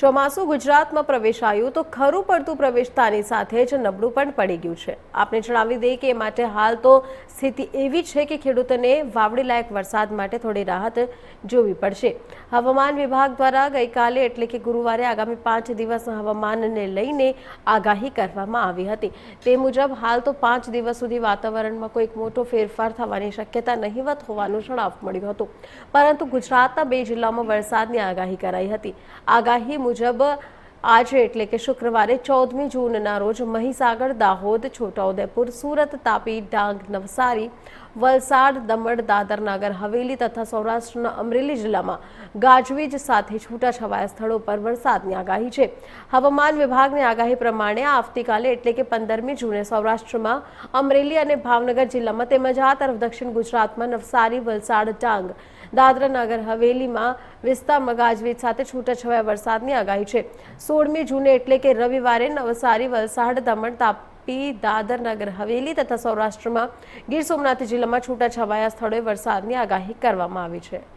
ચોમાસું ગુજરાતમાં પ્રવેશાયું તો ખરું પડતું પ્રવેશતાની સાથે જ નબળું પણ પડી ગયું છે. આપણે જણાવી દઈએ કે એ માટે હાલ તો સ્થિતિ એવી છે કે ખેડૂતોને વાવડી લાયક વરસાદ માટે થોડી રાહત જોવી પડશે. હવામાન વિભાગ દ્વારા ગઈકાલે એટલે કે ગુરુવારે આગામી પાંચ દિવસ હવામાનને લઈને આગાહી કરવામાં આવી હતી. તે મુજબ હાલ તો પાંચ દિવસ સુધી વાતાવરણમાં કોઈક મોટો ફેરફાર થવાની શક્યતા નહીવત હોવાનું જણાવ મળ્યું હતું. પરંતુ ગુજરાતના બે જિલ્લામાં વરસાદની આગાહી કરાઈ હતી. આગાહી મુજબ આજે એટલે કે શુક્રવારે ચૌદમી જૂનના રોજ મહીસાગર, દાહોદ, છોટાઉદેપુર, સુરત, તાપી, ડાંગ, નવસારી, વલસાડ, દમણ દાદરનગર હવેલી તથા સૌરાષ્ટ્રના અમરેલી જિલ્લામાં ગાજવીજ સાથે છૂટાછવાયા સ્થળો પર વરસાદની આગાહી છે. હવામાન વિભાગની આગાહી પ્રમાણે આવતીકાલે એટલે કે પંદરમી જૂને સૌરાષ્ટ્રમાં અમરેલી અને ભાવનગર જિલ્લામાં તેમજ આ તરફ દક્ષિણ ગુજરાતમાં નવસારી, વલસાડ, ડાંગ દાદરા નગર હવેલીમાં વિસ્તારમાં ગાજવીજ સાથે છૂટાછવાયા વરસાદની આગાહી છે. સોળમી જૂને એટલે કે રવિવારે નવસારી વલસાડ, દમણ, તાપી દાદર નગર હવેલી તથા સૌરાષ્ટ્રમાં ગીર સોમનાથ જિલ્લામાં છૂટાછવાયા સ્થળોએ વરસાદની આગાહી કરવામાં આવી છે.